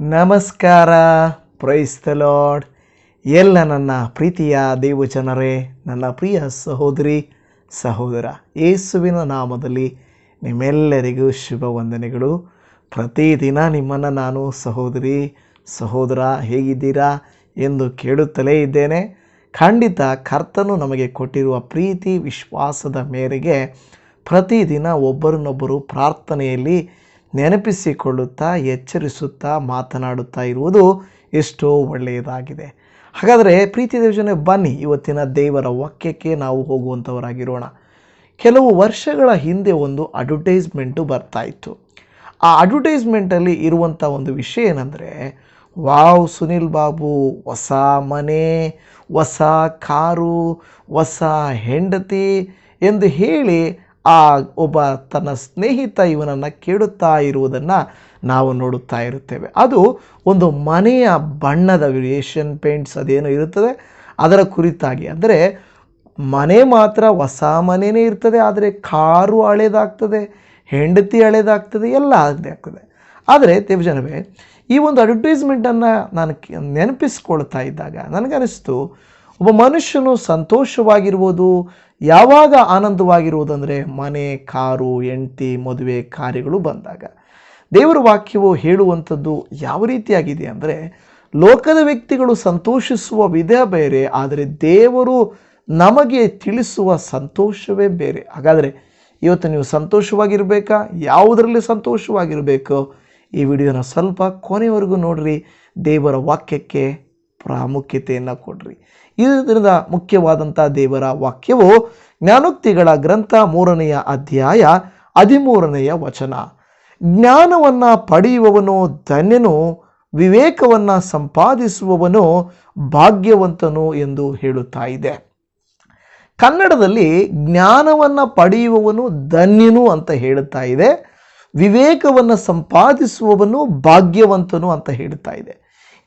ನಮಸ್ಕಾರ. Praise the lord ಎಲ್ಲ ನನ್ನ ಪ್ರೀತಿಯ ದೇವಜನರೇ ನನ್ನ ಪ್ರಿಯ ಸಹೋದರಿ, ಸಹೋದರ, ಯೇಸುವಿನ ನಾಮದಲ್ಲಿ ನಿಮ್ಮೆಲ್ಲರಿಗೂ ಶುಭ ವಂದನೆಗಳು. ಪ್ರತಿದಿನ ನಿಮ್ಮನ್ನು ನಾನು ಸಹೋದರಿ, ಸಹೋದರ ಹೇಗಿದ್ದೀರಾ ಎಂದು ಕೇಳುತ್ತಲೇ ಇದ್ದೇನೆ. ಖಂಡಿತ ಕರ್ತನು ನಮಗೆ ಕೊಟ್ಟಿರುವ ಪ್ರೀತಿ ವಿಶ್ವಾಸದ ಮೇರೆಗೆ ಪ್ರತಿದಿನ ಒಬ್ಬರನ್ನೊಬ್ಬರು ಪ್ರಾರ್ಥನೆಯಲ್ಲಿ ನೆನಪಿಸಿಕೊಳ್ಳುತ್ತಾ, ಎಚ್ಚರಿಸುತ್ತಾ, ಮಾತನಾಡುತ್ತಾ ಇರುವುದು ಎಷ್ಟೋ ಒಳ್ಳೆಯದಾಗಿದೆ. ಹಾಗಾದರೆ ಪ್ರೀತಿ ದೇವಜನೆ ಬನ್ನಿ, ಇವತ್ತಿನ ದೇವರ ವಾಕ್ಯಕ್ಕೆ ನಾವು ಹೋಗುವಂಥವರಾಗಿರೋಣ ಕೆಲವು ವರ್ಷಗಳ ಹಿಂದೆ ಒಂದು ಅಡ್ವರ್ಟೈಸ್ಮೆಂಟು ಬರ್ತಾ ಇತ್ತು. ಆ ಅಡ್ವರ್ಟೈಸ್ಮೆಂಟಲ್ಲಿ ಇರುವಂಥ ಒಂದು ವಿಷಯ ಏನಂದರೆ ವಾವ್ ಸುನಿಲ್ ಬಾಬು, ಹೊಸ ಮನೆ, ಹೊಸ ಕಾರು, ಹೊಸ ಹೆಂಡತಿ ಎಂದು ಹೇಳಿ ಆ ಒಬ್ಬ ತನ್ನ ಸ್ನೇಹಿತ ಇವನನ್ನು ಕೇಳುತ್ತಾ ಇರುವುದನ್ನು ನಾವು ನೋಡುತ್ತಾ ಇರುತ್ತೇವೆ. ಅದು ಒಂದು ಮನೆಯ ಬಣ್ಣದ ಏಷ್ಯನ್ ಪೇಂಟ್ಸ್ ಅದೇನು ಇರುತ್ತದೆ. ಅದರ ಕುರಿತಾಗಿ ಅಂದರೆ ಮನೆ ಮಾತ್ರ ಹೊಸ ಮನೆಯೇ ಇರ್ತದೆ, ಆದರೆ ಕಾರು ಹಳೇದಾಗ್ತದೆ, ಹೆಂಡತಿ ಹಳೇದಾಗ್ತದೆ, ಎಲ್ಲ ಹಳೇದಾಗ್ತದೆ. ಆದರೆ ದೇವಜನವೇ ಈ ಒಂದು ಅಡ್ವರ್ಟೈಸ್ಮೆಂಟನ್ನು ನಾನು ನೆನಪಿಸ್ಕೊಳ್ತಾ ಇದ್ದಾಗ ನನಗನ್ನಿಸ್ತು, ಒಬ್ಬ ಮನುಷ್ಯನು ಸಂತೋಷವಾಗಿರ್ಬೋದು ಯಾವಾಗ ಆನಂದವಾಗಿರುವುದಂದರೆ ಮನೆ, ಕಾರು, ಹೆಂಡತಿ, ಮದುವೆ, ಕಾರ್ಯಗಳು ಬಂದಾಗ. ದೇವರ ವಾಕ್ಯವು ಹೇಳುವಂಥದ್ದು ಯಾವ ರೀತಿಯಾಗಿದೆ ಅಂದರೆ, ಲೋಕದ ವ್ಯಕ್ತಿಗಳು ಸಂತೋಷಿಸುವ ವಿಧ ಬೇರೆ, ಆದರೆ ದೇವರು ನಮಗೆ ತಿಳಿಸುವ ಸಂತೋಷವೇ ಬೇರೆ. ಹಾಗಾದರೆ ಇವತ್ತು ನೀವು ಸಂತೋಷವಾಗಿರಬೇಕಾ? ಯಾವುದರಲ್ಲಿ ಸಂತೋಷವಾಗಿರಬೇಕು? ಈ ವಿಡಿಯೋನ ಸ್ವಲ್ಪ ಕೊನೆವರೆಗೂ ನೋಡ್ರಿ. ದೇವರ ವಾಕ್ಯಕ್ಕೆ ಪ್ರಾಮುಖ್ಯತೆಯನ್ನು ಕೊಡ್ರಿ. ಇದರಿಂದ ಮುಖ್ಯವಾದಂಥ ದೇವರ ವಾಕ್ಯವು ಜ್ಞಾನೋಕ್ತಿಗಳ ಗ್ರಂಥ ಮೂರನೆಯ ಅಧ್ಯಾಯ ಹದಿಮೂರನೆಯ ವಚನ. ಜ್ಞಾನವನ್ನು ಪಡೆಯುವವನು ಧನ್ಯನು, ವಿವೇಕವನ್ನು ಸಂಪಾದಿಸುವವನು ಭಾಗ್ಯವಂತನು ಎಂದು ಹೇಳುತ್ತಾ ಇದೆ. ಕನ್ನಡದಲ್ಲಿ ಜ್ಞಾನವನ್ನು ಪಡೆಯುವವನು ಧನ್ಯನು ಅಂತ ಹೇಳುತ್ತಾ ಇದೆ. ವಿವೇಕವನ್ನು ಸಂಪಾದಿಸುವವನು ಭಾಗ್ಯವಂತನು ಅಂತ ಹೇಳ್ತಾ ಇದೆ.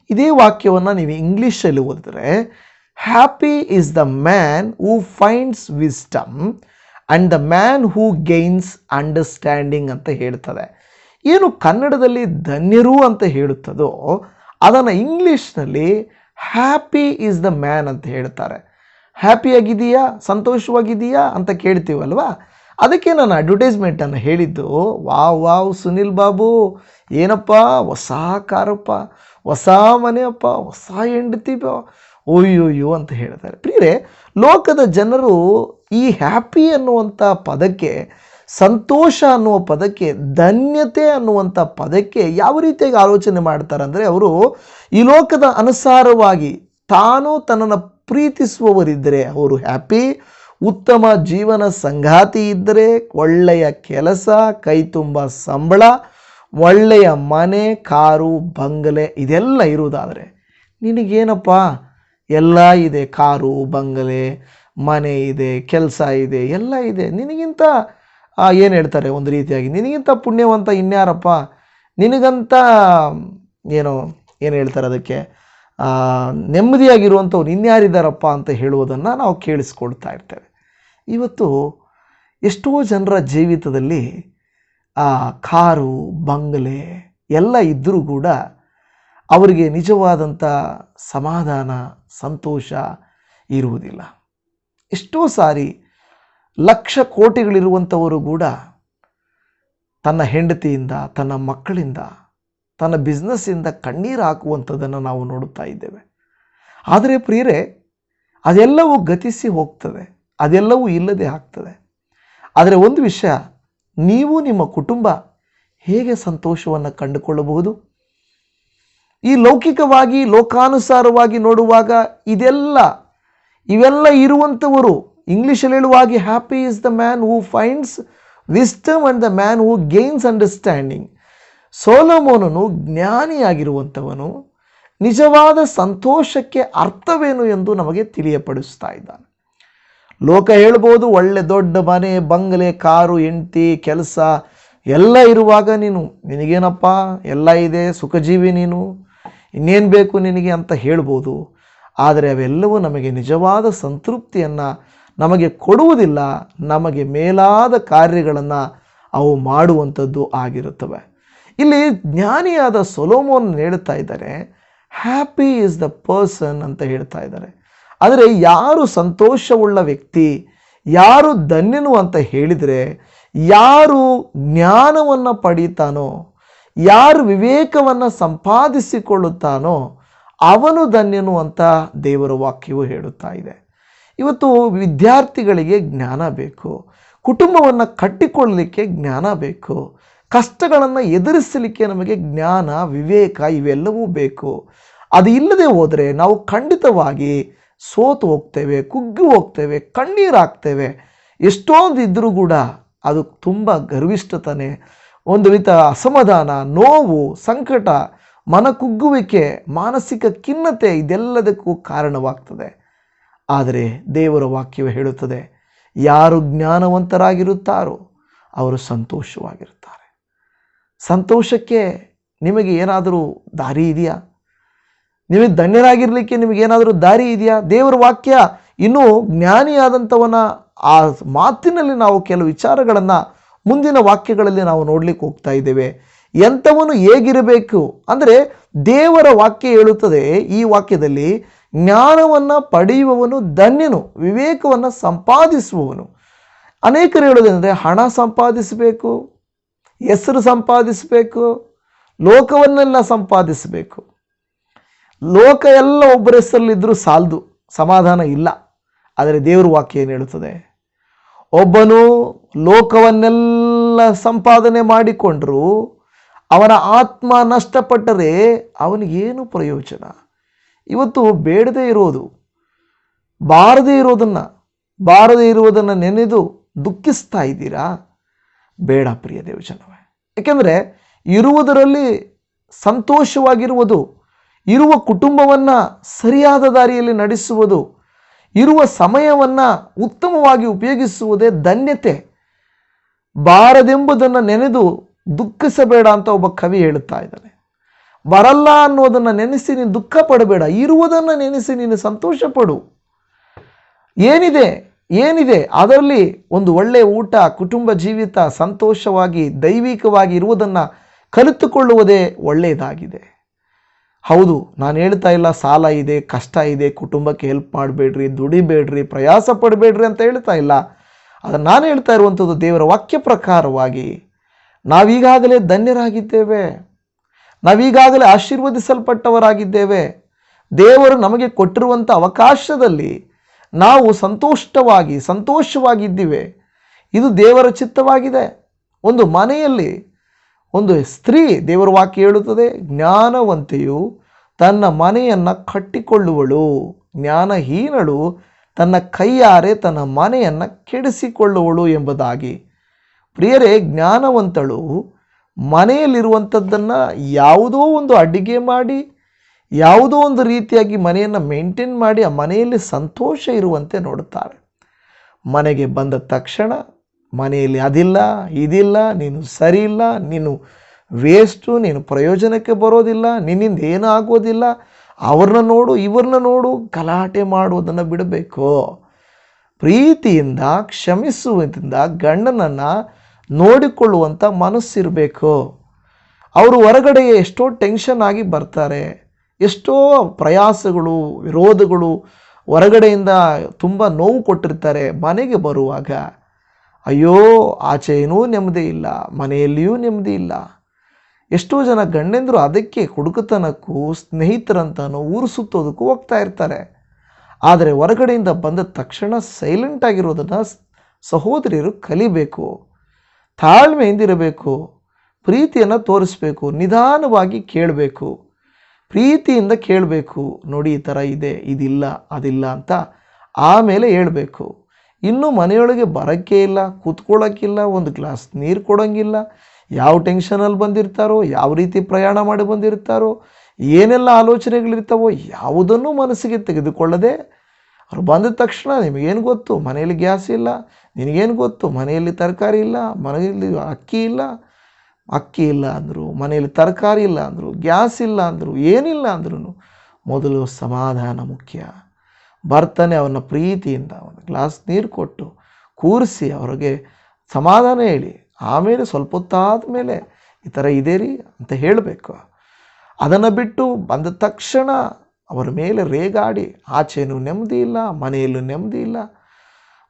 ಇದೇ ವಾಕ್ಯವನ್ನು ನೀವು ಇಂಗ್ಲೀಷಲ್ಲಿ ಓದಿದ್ರೆ happy is the man who finds wisdom and the man who gains understanding ಅಂತ ಹೇಳ್ತದೆ. ಏನು ಕನ್ನಡದಲ್ಲಿ ಧನ್ಯರು ಅಂತ ಹೇಳುತ್ತದೋ, ಅದನ್ನು ಇಂಗ್ಲೀಷ್ನಲ್ಲಿ ಹ್ಯಾಪಿ ಇಸ್ ದ ಮ್ಯಾನ್ ಅಂತ ಹೇಳ್ತಾರೆ. ಹ್ಯಾಪಿಯಾಗಿದೆಯಾ ಸಂತೋಷವಾಗಿದೆಯಾ ಅಂತ ಕೇಳ್ತೀವಲ್ವಾ? ಅದಕ್ಕೆ ನಾನು ಅಡ್ವರ್ಟೈಸ್ಮೆಂಟನ್ನು ಹೇಳಿದ್ದು, ವಾವ್ ವಾವ್, ಸುನಿಲ್ ಬಾಬು, ಏನಪ್ಪ, ಹೊಸ ಕಾರಪ್ಪ, ಹೊಸ ಮನೆಯಪ್ಪ, ಹೊಸ ಹೆಂಡತಿ ಬಾ ಒಯ್ಯೋಯ್ಯೋ ಅಂತ ಹೇಳ್ತಾರೆ. ಪ್ರಿಯರೇ, ಲೋಕದ ಜನರು ಈ ಹ್ಯಾಪಿ ಅನ್ನುವಂಥ ಪದಕ್ಕೆ, ಸಂತೋಷ ಅನ್ನುವ ಪದಕ್ಕೆ, ಧನ್ಯತೆ ಅನ್ನುವಂಥ ಪದಕ್ಕೆ ಯಾವ ರೀತಿಯಾಗಿ ಆಲೋಚನೆ ಮಾಡ್ತಾರೆ ಅಂದರೆ, ಅವರು ಈ ಲೋಕದ ಅನುಸಾರವಾಗಿ ತಾನು ತನ್ನನ್ನು ಪ್ರೀತಿಸುವವರಿದ್ದರೆ ಅವರು ಹ್ಯಾಪಿ ಉತ್ತಮ ಜೀವನ ಸಂಗಾತಿ ಇದ್ದರೆ ಒಳ್ಳೆಯ ಕೆಲಸ, ಕೈ ತುಂಬ ಸಂಬಳ, ಒಳ್ಳೆಯ ಮನೆ, ಕಾರು, ಬಂಗಲೆ ಇದೆಲ್ಲ ಇರುವುದಾದರೆ ನಿನಗೇನಪ್ಪ? ಎಲ್ಲ ಇದೆ, ಕಾರು, ಬಂಗಲೆ, ಮನೆ ಇದೆ, ಕೆಲಸ ಇದೆ, ಎಲ್ಲ ಇದೆ. ನಿನಗಿಂತ ಏನು ಹೇಳ್ತಾರೆ ಒಂದು ರೀತಿಯಾಗಿ, ನಿನಗಿಂತ ಪುಣ್ಯವಂತ ಇನ್ಯಾರಪ್ಪ? ನಿನಗಂತ, ಏನೋ, ಏನು ಹೇಳ್ತಾರೆ ಅದಕ್ಕೆ ನೆಮ್ಮದಿಯಾಗಿರುವಂಥವ್ರು ಇನ್ಯಾರಿದ್ದಾರಪ್ಪ ಅಂತ ಹೇಳುವುದನ್ನು ನಾವು ಕೇಳಿಸ್ಕೊಳ್ತಾ ಇರ್ತೇವೆ. ಇವತ್ತು ಎಷ್ಟೋ ಜನರ ಜೀವಿತದಲ್ಲಿ ಆ ಕಾರು, ಬಂಗಲೆ ಎಲ್ಲ ಇದ್ದರೂ ಕೂಡ ಅವರಿಗೆ ನಿಜವಾದಂಥ ಸಮಾಧಾನ, ಸಂತೋಷ ಇರುವುದಿಲ್ಲ. ಎಷ್ಟೋ ಸಾರಿ ಲಕ್ಷ ಕೋಟಿಗಳಿರುವಂಥವರು ಕೂಡ ತನ್ನ ಹೆಂಡತಿಯಿಂದ, ತನ್ನ ಮಕ್ಕಳಿಂದ, ತನ್ನ ಬಿಸ್ನೆಸ್ಸಿಂದ ಕಣ್ಣೀರು ಹಾಕುವಂಥದ್ದನ್ನು ನಾವು ನೋಡುತ್ತಾ ಇದ್ದೇವೆ. ಆದರೆ ಪ್ರಿಯರೇ, ಅದೆಲ್ಲವೂ ಗತಿಸಿ ಹೋಗ್ತದೆ. ಅದೆಲ್ಲವೂ ಇಲ್ಲದೆ ಆಗ್ತದೆ. ಆದರೆ ಒಂದು ವಿಷಯ, ನೀವು ನಿಮ್ಮ ಕುಟುಂಬ ಹೇಗೆ ಸಂತೋಷವನ್ನು ಕಂಡುಕೊಳ್ಳಬಹುದು? ಈ ಲೌಕಿಕವಾಗಿ, ಲೋಕಾನುಸಾರವಾಗಿ ನೋಡುವಾಗ ಇದೆಲ್ಲ, ಇವೆಲ್ಲ ಇರುವಂಥವರು ಇಂಗ್ಲೀಷಲ್ಲಿ ಹೇಳುವ happy is the man who finds wisdom and the man who gains understanding ಸೋಲಮೋನನು ಜ್ಞಾನಿಯಾಗಿರುವಂಥವನು, ನಿಜವಾದ ಸಂತೋಷಕ್ಕೆ ಅರ್ಥವೇನು ಎಂದು ನಮಗೆ ತಿಳಿಯಪಡಿಸ್ತಾ ಇದ್ದಾನೆ. ಲೋಕ ಹೇಳ್ಬೋದು, ಒಳ್ಳೆ ದೊಡ್ಡ ಮನೆ, ಬಂಗಲೆ, ಕಾರು, ಹೆಂಡತಿ, ಕೆಲಸ, ಎಲ್ಲ ಇರುವಾಗ ನೀನು, ನಿನಗೇನಪ್ಪ, ಎಲ್ಲ ಇದೆ, ಸುಖಜೀವಿ ನೀನು, ಇನ್ನೇನು ಬೇಕು ನಿನಗೆ ಅಂತ ಹೇಳ್ಬೋದು. ಆದರೆ ಅವೆಲ್ಲವೂ ನಮಗೆ ನಿಜವಾದ ಸಂತೃಪ್ತಿಯನ್ನು ನಮಗೆ ಕೊಡುವುದಿಲ್ಲ, ನಮಗೆ ಮೇಲಾದ ಕಾರ್ಯಗಳನ್ನು ಅವು ಮಾಡುವಂಥದ್ದು ಆಗಿರುತ್ತವೆ. ಇಲ್ಲಿ ಜ್ಞಾನಿಯಾದ ಸೊಲೋಮೋನ್ ಹೇಳ್ತಾ ಇದ್ದಾರೆ ಹ್ಯಾಪಿ ಇಸ್ ದ ಪರ್ಸನ್ ಅಂತ ಹೇಳ್ತಾ ಇದ್ದಾರೆ. ಆದರೆ ಯಾರು ಸಂತೋಷವುಳ್ಳ ವ್ಯಕ್ತಿ, ಯಾರು ಧನ್ಯನು ಅಂತ ಹೇಳಿದರೆ ಯಾರು ಜ್ಞಾನವನ್ನು ಪಡೀತಾನೋ, ಯಾರು ವಿವೇಕವನ್ನು ಸಂಪಾದಿಸಿಕೊಳ್ಳುತ್ತಾನೋ ಅವನು ಧನ್ಯನು ಅಂತ ದೇವರ ವಾಕ್ಯವು ಹೇಳುತ್ತಾ ಇದೆ. ಇವತ್ತು ವಿದ್ಯಾರ್ಥಿಗಳಿಗೆ ಜ್ಞಾನ ಬೇಕು, ಕುಟುಂಬವನ್ನು ಕಟ್ಟಿಕೊಳ್ಳಲಿಕ್ಕೆ ಜ್ಞಾನ ಬೇಕು, ಕಷ್ಟಗಳನ್ನು ಎದುರಿಸಲಿಕ್ಕೆ ನಮಗೆ ಜ್ಞಾನ, ವಿವೇಕ ಇವೆಲ್ಲವೂ ಬೇಕು. ಅದು ಇಲ್ಲದೆ ಹೋದರೆ ನಾವು ಖಂಡಿತವಾಗಿ ಸೋತು ಹೋಗ್ತೇವೆ, ಕುಗ್ಗಿ ಹೋಗ್ತೇವೆ ಕಣ್ಣೀರಾಗ್ತೇವೆ ಎಷ್ಟೊಂದು ಇದ್ದರೂ ಕೂಡ ಅದು ತುಂಬ ಗರ್ವಿಷ್ಠತನೆ. ಒಂದು ರೀತ ಅಸಮಾಧಾನ, ನೋವು, ಸಂಕಟ, ಮನ ಕುಗ್ಗುವಿಕೆ, ಮಾನಸಿಕ ಖಿನ್ನತೆ ಇದೆಲ್ಲದಕ್ಕೂ ಕಾರಣವಾಗ್ತದೆ. ಆದರೆ ದೇವರ ವಾಕ್ಯವು ಹೇಳುತ್ತದೆ, ಯಾರು ಜ್ಞಾನವಂತರಾಗಿರುತ್ತಾರೋ ಅವರು ಸಂತೋಷವಾಗಿರುತ್ತಾರೆ. ಸಂತೋಷಕ್ಕೆ ನಿಮಗೆ ಏನಾದರೂ ದಾರಿ ಇದೆಯಾ? ನಿಮಗೆ ಧನ್ಯರಾಗಿರಲಿಕ್ಕೆ ನಿಮಗೇನಾದರೂ ದಾರಿ ಇದೆಯಾ? ದೇವರ ವಾಕ್ಯ ಇನ್ನೂ ಜ್ಞಾನಿಯಾದಂಥವನ ಆ ಮಾತಿನಲ್ಲಿ ನಾವು ಕೆಲವು ವಿಚಾರಗಳನ್ನು ಮುಂದಿನ ವಾಕ್ಯಗಳಲ್ಲಿ ನಾವು ನೋಡಲಿಕ್ಕೆ ಹೋಗ್ತಾ ಇದ್ದೇವೆ. ಎಂಥವನು ಹೇಗಿರಬೇಕು? ಅಂದರೆ ದೇವರ ವಾಕ್ಯ ಹೇಳುತ್ತದೆ ಈ ವಾಕ್ಯದಲ್ಲಿ, ಜ್ಞಾನವನ್ನು ಪಡೆಯುವವನು ಧನ್ಯನು, ವಿವೇಕವನ್ನು ಸಂಪಾದಿಸುವವನು. ಅನೇಕರು ಹೇಳೋದೇನೆಂದರೆ ಹಣ ಸಂಪಾದಿಸಬೇಕು, ಹೆಸರು ಸಂಪಾದಿಸಬೇಕು, ಲೋಕವನ್ನೆಲ್ಲ ಸಂಪಾದಿಸಬೇಕು. ಲೋಕ ಎಲ್ಲ ಒಬ್ಬರ ಹೆಸರಲ್ಲಿದ್ದರೂ ಸಾಲದು, ಸಮಾಧಾನ ಇಲ್ಲ. ಆದರೆ ದೇವ್ರ ವಾಕ್ಯ ಏನು ಹೇಳುತ್ತದೆ? ಒಬ್ಬನು ಲೋಕವನ್ನೆಲ್ಲ ಸಂಪಾದನೆ ಮಾಡಿಕೊಂಡರೂ, ಅವನ ಆತ್ಮ ನಷ್ಟಪಟ್ಟರೆ ಅವನಿಗೇನು ಪ್ರಯೋಜನ? ಇವತ್ತು ಬೇಡದೇ ಇರೋದು, ಬಾರದೇ ಇರೋದನ್ನು, ಬಾರದೇ ಇರುವುದನ್ನು ನೆನೆದು ದುಃಖಿಸ್ತಾ ಇದ್ದೀರಾ? ಬೇಡ ಪ್ರಿಯ ದೇವಜನವೇ. ಏಕೆಂದರೆ ಇರುವುದರಲ್ಲಿ ಸಂತೋಷವಾಗಿರುವುದು ಇರುವ ಕುಟುಂಬವನ್ನು ಸರಿಯಾದ ದಾರಿಯಲ್ಲಿ ನಡೆಸುವುದು, ಇರುವ ಸಮಯವನ್ನು ಉತ್ತಮವಾಗಿ ಉಪಯೋಗಿಸುವುದೇ ಧನ್ಯತೆ. ಬಾರದೆಂಬುದನ್ನು ನೆನೆದು ದುಃಖಿಸಬೇಡ ಅಂತ ಒಬ್ಬ ಕವಿ ಹೇಳುತ್ತಾ ಇದ್ದಾನೆ. ಬರಲ್ಲ ಅನ್ನೋದನ್ನು ನೆನೆಸಿ ನೀನು ದುಃಖ ಪಡಬೇಡ, ಇರುವುದನ್ನು ನೆನೆಸಿ ನೀನು ಸಂತೋಷ ಪಡು. ಏನಿದೆ ಏನಿದೆ? ಅದರಲ್ಲಿ ಒಂದು ಒಳ್ಳೆಯ ಊಟ, ಕುಟುಂಬ ಜೀವಿತ, ಸಂತೋಷವಾಗಿ, ದೈವಿಕವಾಗಿ ಇರುವುದನ್ನು ಕಲಿತುಕೊಳ್ಳುವುದೇ ಒಳ್ಳೆಯದಾಗಿದೆ. ಹೌದು, ನಾನು ಹೇಳ್ತಾ ಇಲ್ಲ, ಸಾಲ ಇದೆ, ಕಷ್ಟ ಇದೆ, ಕುಟುಂಬಕ್ಕೆ ಹೆಲ್ಪ್ ಮಾಡಬೇಡ್ರಿ, ದುಡಿಬೇಡ್ರಿ, ಪ್ರಯಾಸ ಪಡಬೇಡ್ರಿ ಅಂತ ಹೇಳ್ತಾ ಇಲ್ಲ. ಅದು ನಾನು ಹೇಳ್ತಾ ಇರುವಂಥದ್ದು ದೇವರ ವಾಕ್ಯ ಪ್ರಕಾರವಾಗಿ, ನಾವೀಗಾಗಲೇ ಧನ್ಯರಾಗಿದ್ದೇವೆ, ನಾವೀಗಾಗಲೇ ಆಶೀರ್ವದಿಸಲ್ಪಟ್ಟವರಾಗಿದ್ದೇವೆ. ದೇವರು ನಮಗೆ ಕೊಟ್ಟಿರುವಂಥ ಅವಕಾಶದಲ್ಲಿ ನಾವು ಸಂತೋಷವಾಗಿ, ಸಂತೋಷವಾಗಿದ್ದೀವಿ. ಇದು ದೇವರ ಚಿತ್ತವಾಗಿದೆ. ಒಂದು ಮನೆಯಲ್ಲಿ ಒಂದು ಸ್ತ್ರೀ ದೇವರ ವಾಕ್ಯ ಹೇಳುತ್ತದೆ, ಜ್ಞಾನವಂತೆಯು ತನ್ನ ಮನೆಯನ್ನು ಕಟ್ಟಿಕೊಳ್ಳುವಳು. ಜ್ಞಾನಹೀನಳು ತನ್ನ ಕೈಯಾರೆ ತನ್ನ ಮನೆಯನ್ನು ಕೆಡಿಸಿಕೊಳ್ಳುವಳು ಎಂಬುದಾಗಿ. ಪ್ರಿಯರೇ, ಜ್ಞಾನವಂತಳು ಮನೆಯಲ್ಲಿರುವಂಥದ್ದನ್ನು ಯಾವುದೋ ಒಂದು ಅಡಿಗೆ ಮಾಡಿ, ಯಾವುದೋ ಒಂದು ರೀತಿಯಾಗಿ ಮನೆಯನ್ನು ಮೇಂಟೈನ್ ಮಾಡಿ ಆ ಮನೆಯಲ್ಲಿ ಸಂತೋಷ ಇರುವಂತೆ ನೋಡುತ್ತಾರೆ. ಮನೆಗೆ ಬಂದ ತಕ್ಷಣ ಮನೆಯಲ್ಲಿ ಅದಿಲ್ಲ, ಇದಿಲ್ಲ, ನೀನು ಸರಿ ಇಲ್ಲ ನೀನು ವೇಸ್ಟು ನೀನು ಪ್ರಯೋಜನಕ್ಕೆ ಬರೋದಿಲ್ಲ, ನಿನ್ನಿಂದ ಏನೂ ಆಗೋದಿಲ್ಲ. ಅವ್ರನ್ನ ನೋಡು, ಇವ್ರನ್ನ ನೋಡು, ಗಲಾಟೆ ಮಾಡುವುದನ್ನು ಬಿಡಬೇಕು. ಪ್ರೀತಿಯಿಂದ, ಕ್ಷಮಿಸುವುದರಿಂದ ಗಂಡನನ್ನು ನೋಡಿಕೊಳ್ಳುವಂಥ ಮನಸ್ಸಿರಬೇಕು. ಅವರು ಹೊರಗಡೆ ಎಷ್ಟೋ ಟೆನ್ಷನ್ ಆಗಿ ಬರ್ತಾರೆ, ಎಷ್ಟೋ ಪ್ರಯಾಸಗಳು, ವಿರೋಧಗಳು ಹೊರಗಡೆಯಿಂದ ತುಂಬ ನೋವು ಕೊಟ್ಟಿರ್ತಾರೆ ಮನೆಗೆ ಬರುವಾಗ. ಅಯ್ಯೋ ಆಚೆಯೂ ನೆಮ್ಮದಿ ಇಲ್ಲ, ಮನೆಯಲ್ಲಿಯೂ ನೆಮ್ಮದಿ ಇಲ್ಲ. ಎಷ್ಟೋ ಜನ ಗಂಡೆಂದರು ಅದಕ್ಕೆ ಕುಡುಕತನಕ್ಕೂ, ಸ್ನೇಹಿತರಂತನೂ ಊರು ಸುತ್ತೋದಕ್ಕೂ ಹೋಗ್ತಾ ಇರ್ತಾರೆ. ಆದರೆ ಹೊರಗಡೆಯಿಂದ ಬಂದ ತಕ್ಷಣ ಸೈಲೆಂಟ್ ಆಗಿರೋದನ್ನು ಸಹೋದರಿಯರು ಕಲಿಬೇಕು, ತಾಳ್ಮೆಯಿಂದಿರಬೇಕು, ಪ್ರೀತಿಯನ್ನು ತೋರಿಸ್ಬೇಕು, ನಿಧಾನವಾಗಿ ಕೇಳಬೇಕು, ಪ್ರೀತಿಯಿಂದ ಕೇಳಬೇಕು, ನೋಡಿ ಈ ಥರ ಇದೆ, ಇದಿಲ್ಲ, ಅದಿಲ್ಲ ಅಂತ ಆಮೇಲೆ ಹೇಳಬೇಕು. ಇನ್ನೂ ಮನೆಯೊಳಗೆ ಬರೋಕ್ಕೇ ಇಲ್ಲ, ಕೂತ್ಕೊಳ್ಳೋಕ್ಕಿಲ್ಲ, ಒಂದು ಗ್ಲಾಸ್ ನೀರು ಕೊಡೋಂಗಿಲ್ಲ. ಯಾವ ಟೆನ್ಷನಲ್ಲಿ ಬಂದಿರ್ತಾರೋ, ಯಾವ ರೀತಿ ಪ್ರಯಾಣ ಮಾಡಿ ಬಂದಿರ್ತಾರೋ, ಏನೆಲ್ಲ ಆಲೋಚನೆಗಳಿರ್ತಾವೋ ಯಾವುದನ್ನು ಮನಸ್ಸಿಗೆ ತೆಗೆದುಕೊಳ್ಳದೆ ಅವ್ರು ಬಂದ ತಕ್ಷಣ ನಿಮಗೇನು ಗೊತ್ತು? ಮನೆಯಲ್ಲಿ ಗ್ಯಾಸ್ ಇಲ್ಲ, ನಿನಗೇನು ಗೊತ್ತು? ಮನೆಯಲ್ಲಿ ತರಕಾರಿ ಇಲ್ಲ, ಮನೆಯಲ್ಲಿ ಅಕ್ಕಿ ಇಲ್ಲ. ಅಕ್ಕಿ ಇಲ್ಲ ಅಂದರು, ಮನೆಯಲ್ಲಿ ತರಕಾರಿ ಇಲ್ಲ ಅಂದರು, ಗ್ಯಾಸ್ ಇಲ್ಲ ಅಂದರು, ಏನಿಲ್ಲ ಅಂದ್ರೂ ಮೊದಲು ಸಮಾಧಾನ ಮುಖ್ಯ. ಬರ್ತಾನೆ ಅವನ ಪ್ರೀತಿಯಿಂದ ಒಂದು ಗ್ಲಾಸ್ ನೀರು ಕೊಟ್ಟು ಕೂರಿಸಿ ಅವ್ರಿಗೆ ಸಮಾಧಾನ ಹೇಳಿ, ಆಮೇಲೆ ಸ್ವಲ್ಪ ಹೊತ್ತಾದ ಮೇಲೆ ಈ ಥರ ಇದೆ ರೀ ಅಂತ ಹೇಳಬೇಕು. ಅದನ್ನು ಬಿಟ್ಟು ಬಂದ ತಕ್ಷಣ ಅವರ ಮೇಲೆ ರೇಗಾಡಿ, ಆಚೆನೂ ನೆಮ್ಮದಿ ಇಲ್ಲ, ಮನೆಯಲ್ಲೂ ನೆಮ್ಮದಿ ಇಲ್ಲ,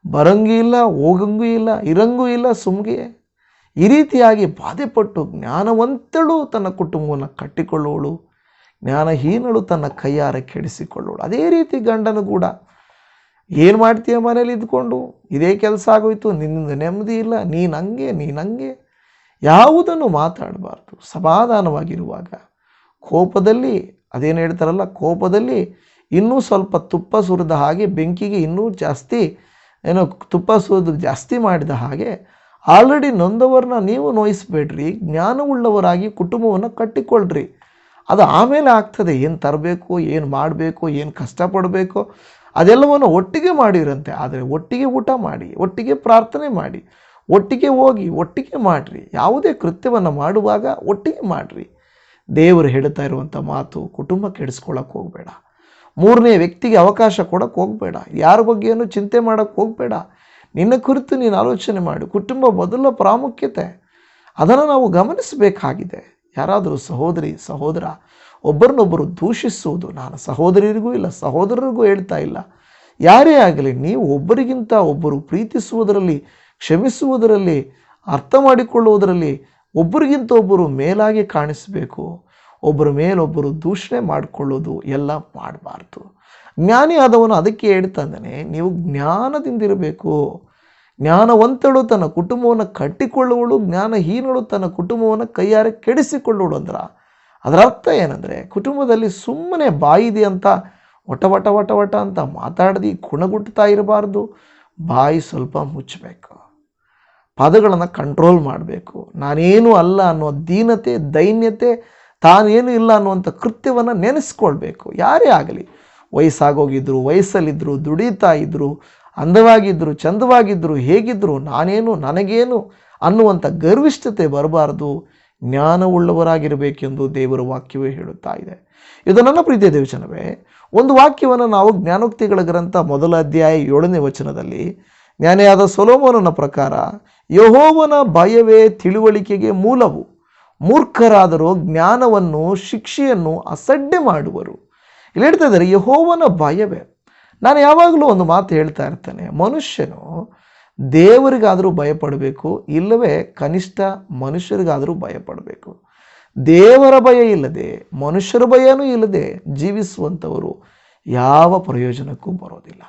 ಬರಂಗೂ ಇಲ್ಲ, ಹೋಗಂಗೂ ಇಲ್ಲ, ಇರಂಗೂ ಇಲ್ಲ ಸುಮ್ಗೆ. ಈ ರೀತಿಯಾಗಿ ಬಾಧೆಪಟ್ಟು ಜ್ಞಾನವಂತಳು ತನ್ನ ಕುಟುಂಬವನ್ನು ಕಟ್ಟಿಕೊಳ್ಳುವಳು. ಜ್ಞಾನಹೀನಳು ತನ್ನ ಕೈಯಾರ ಕೆಡಿಸಿಕೊಳ್ಳೋಳು ಅದೇ ರೀತಿ ಗಂಡನು ಕೂಡ ಏನು ಮಾಡ್ತೀಯ ಮನೇಲಿ ಇದ್ಕೊಂಡು? ಇದೇ ಕೆಲಸ ಆಗೋಯ್ತು, ನಿನ್ನಿಂದ ನೆಮ್ಮದಿ ಇಲ್ಲ ನೀನು ಹಂಗೆ ನೀನು ಹಂಗೆ ಯಾವುದನ್ನು ಮಾತಾಡಬಾರ್ದು. ಸಮಾಧಾನವಾಗಿರುವಾಗ ಕೋಪದಲ್ಲಿ, ಅದೇನು ಹೇಳ್ತಾರಲ್ಲ, ಕೋಪದಲ್ಲಿ ಇನ್ನೂ ಸ್ವಲ್ಪ ತುಪ್ಪ ಸುರಿದ ಹಾಗೆ, ಬೆಂಕಿಗೆ ಇನ್ನೂ ಜಾಸ್ತಿ, ಏನೋ ತುಪ್ಪ ಸುರಿದು ಜಾಸ್ತಿ ಮಾಡಿದ ಹಾಗೆ, ಆಲ್ರೆಡಿ ನೊಂದವರನ್ನ ನೀವು ನೋಯಿಸ್ಬೇಡ್ರಿ. ಜ್ಞಾನವುಳ್ಳವರಾಗಿ ಕುಟುಂಬವನ್ನು ಕಟ್ಟಿಕೊಳ್ಳ್ರಿ ಅದು ಆಮೇಲೆ ಆಗ್ತದೆ, ಏನು ತರಬೇಕು, ಏನು ಮಾಡಬೇಕು, ಏನು ಕಷ್ಟಪಡಬೇಕು, ಅದೆಲ್ಲವನ್ನು ಒಟ್ಟಿಗೆ ಮಾಡಿರಂತೆ. ಆದರೆ ಒಟ್ಟಿಗೆ ಊಟ ಮಾಡಿ, ಒಟ್ಟಿಗೆ ಪ್ರಾರ್ಥನೆ ಮಾಡಿ, ಒಟ್ಟಿಗೆ ಹೋಗಿ, ಒಟ್ಟಿಗೆ ಮಾಡಿರಿ. ಯಾವುದೇ ಕೃತ್ಯವನ್ನು ಮಾಡುವಾಗ ಒಟ್ಟಿಗೆ ಮಾಡಿರಿ. ದೇವರು ಹೇಳ್ತಾ ಇರುವಂಥ ಮಾತು ಕುಟುಂಬ ಕೆಡಿಸ್ಕೊಳಕ್ಕೆ ಹೋಗಬೇಡ. ಮೂರನೇ ವ್ಯಕ್ತಿಗೆ ಅವಕಾಶ ಕೊಡೋಕ್ಕೆ ಹೋಗಬೇಡ. ಯಾರ ಬಗ್ಗೆಯೂ ಚಿಂತೆ ಮಾಡೋಕ್ಕೆ ಹೋಗಬೇಡ. ನಿನ್ನ ಕುರಿತು ನೀನು ಆಲೋಚನೆ ಮಾಡು. ಕುಟುಂಬ ಮೊದಲ ಪ್ರಾಮುಖ್ಯತೆ. ಅದನ್ನು ನಾವು ಗಮನಿಸಬೇಕಾಗಿದೆ. ಯಾರಾದರೂ ಸಹೋದರಿ, ಸಹೋದರ, ಒಬ್ಬರನ್ನೊಬ್ಬರು ದೂಷಿಸುವುದು. ನಾನು ಸಹೋದರಿಗೂ ಇಲ್ಲ, ಸಹೋದರರಿಗೂ ಹೇಳ್ತಾ ಇಲ್ಲ. ಯಾರೇ ಆಗಲಿ, ನೀವು ಒಬ್ಬರಿಗಿಂತ ಒಬ್ಬರು ಪ್ರೀತಿಸುವುದರಲ್ಲಿ, ಕ್ಷಮಿಸುವುದರಲ್ಲಿ, ಅರ್ಥ ಮಾಡಿಕೊಳ್ಳುವುದರಲ್ಲಿ ಒಬ್ಬರಿಗಿಂತ ಒಬ್ಬರು ಮೇಲಾಗಿ ಕಾಣಿಸಬೇಕು. ಒಬ್ಬರ ಮೇಲೊಬ್ಬರು ದೂಷಣೆ ಮಾಡಿಕೊಳ್ಳೋದು ಎಲ್ಲ ಮಾಡಬಾರ್ದು. ಜ್ಞಾನಿ ಆದವನು ಅದಕ್ಕೆ ಹೇಳ್ತಂದನೆ ನೀವು ಜ್ಞಾನದಿಂದಿರಬೇಕು ಜ್ಞಾನವಂತಳು ತನ್ನ ಕುಟುಂಬವನ್ನು ಕಟ್ಟಿಕೊಳ್ಳುವಳು, ಜ್ಞಾನಹೀನಳು ತನ್ನ ಕುಟುಂಬವನ್ನು ಕೈಯಾರೆ ಕೆಡಿಸಿಕೊಳ್ಳುವಳು ಅಂದ್ರ. ಅದರ ಅರ್ಥ ಏನಂದರೆ, ಕುಟುಂಬದಲ್ಲಿ ಸುಮ್ಮನೆ ಬಾಯಿದೆ ಅಂತ ಒಟ ವಟ ವಟ ವಟ ಅಂತ ಮಾತಾಡ್ದು ಗುಣಗುಟ್ತಾ ಇರಬಾರ್ದು. ಬಾಯಿ ಸ್ವಲ್ಪ ಮುಚ್ಚಬೇಕು. ಪದಗಳನ್ನು ಕಂಟ್ರೋಲ್ ಮಾಡಬೇಕು. ನಾನೇನು ಅಲ್ಲ ಅನ್ನೋ ದೀನತೆ, ದೈನ್ಯತೆ, ತಾನೇನು ಇಲ್ಲ ಅನ್ನುವಂಥ ಕೃತ್ಯವನ್ನು ನೆನೆಸ್ಕೊಳ್ಬೇಕು. ಯಾರೇ ಆಗಲಿ, ವಯಸ್ಸಾಗೋಗಿದ್ರು ವಯಸ್ಸಲ್ಲಿದ್ದರು ದುಡಿತಾ ಇದ್ದರು ಅಂದವಾಗಿದ್ದರು ಚಂದವಾಗಿದ್ದರು ಹೇಗಿದ್ದರು ನಾನೇನು, ನನಗೇನು ಅನ್ನುವಂಥ ಗರ್ವಿಷ್ಠತೆ ಬರಬಾರದು. ಜ್ಞಾನವುಳ್ಳವರಾಗಿರಬೇಕೆಂದು ದೇವರ ವಾಕ್ಯವೇ ಹೇಳುತ್ತಾ ಇದೆ. ಇದು ನನ್ನ ಪ್ರೀತಿಯ ದೇವಚನವೇ ಒಂದು ವಾಕ್ಯವನ್ನು ನಾವು ಜ್ಞಾನೋಕ್ತಿಗಳ ಗ್ರಂಥ ಮೊದಲ ಅಧ್ಯಾಯ ಏಳನೇ ವಚನದಲ್ಲಿ ಜ್ಞಾನಿಯಾದ ಸೊಲೋಮೋನನ ಪ್ರಕಾರ, ಯಹೋವನ ಭಯವೇ ತಿಳುವಳಿಕೆಗೆ ಮೂಲವು. ಮೂರ್ಖರಾದರೂ ಜ್ಞಾನವನ್ನು, ಶಿಕ್ಷೆಯನ್ನು ಅಸಡ್ಡೆ ಮಾಡುವರು. ಇಲ್ಲಿ ಹೇಳ್ತಾ ಇದ್ದಾರೆ, ಯಹೋವನ ಭಯವೇ. ನಾನು ಯಾವಾಗಲೂ ಒಂದು ಮಾತು ಹೇಳ್ತಾ ಇರ್ತೇನೆ, ಮನುಷ್ಯನು ದೇವರಿಗಾದರೂ ಭಯಪಡಬೇಕು, ಇಲ್ಲವೇ ಕನಿಷ್ಠ ಮನುಷ್ಯರಿಗಾದರೂ ಭಯಪಡಬೇಕು. ದೇವರ ಭಯ ಇಲ್ಲದೆ, ಮನುಷ್ಯರ ಭಯನೂ ಇಲ್ಲದೆ ಜೀವಿಸುವಂಥವರು ಯಾವ ಪ್ರಯೋಜನಕ್ಕೂ ಬರೋದಿಲ್ಲ.